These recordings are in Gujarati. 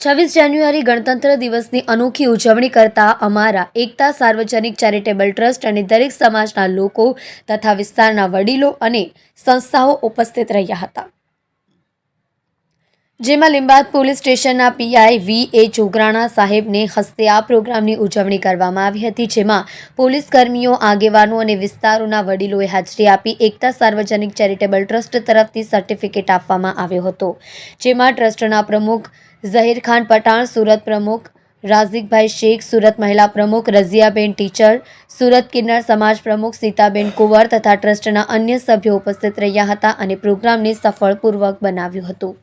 છવ્વીસ જાન્યુઆરી ગણતંત્ર દિવસની અનોખી ઉજવણી કરતા અમારા એકતા સાર્વજનિક ચેરિટેબલ ટ્રસ્ટ અને દરેક સમાજના લોકો તથા વિસ્તારના વડીલો અને સંસ્થાઓ ઉપસ્થિત રહ્યા હતા. જેમાં લીંબાદ પોલીસ સ્ટેશનના પીઆઈ વી એ ચોગરાણા સાહેબને હસ્તે આ પ્રોગ્રામની ઉજવણી કરવામાં આવી હતી, જેમાં પોલીસ કર્મીઓ, આગેવાનો અને વિસ્તારોના વડીલોએ હાજરી આપી એકતા સાર્વજનિક ચેરિટેબલ ટ્રસ્ટ તરફથી સર્ટિફિકેટ આપવામાં આવ્યો હતો, જેમાં ટ્રસ્ટના પ્રમુખ ઝહીર પઠાણ, સુરત પ્રમુખ રાઝિકભાઈ શેખ, સુરત મહિલા પ્રમુખ રઝિયાબેન ટીચર, સુરત કિન્નર સમાજ પ્રમુખ સીતાબેન કુંવર તથા ટ્રસ્ટના અન્ય સભ્યો ઉપસ્થિત રહ્યા હતા અને પ્રોગ્રામને સફળપૂર્વક બનાવ્યું હતું.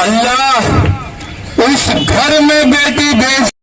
अल्लाह उस घर में बेटी भेज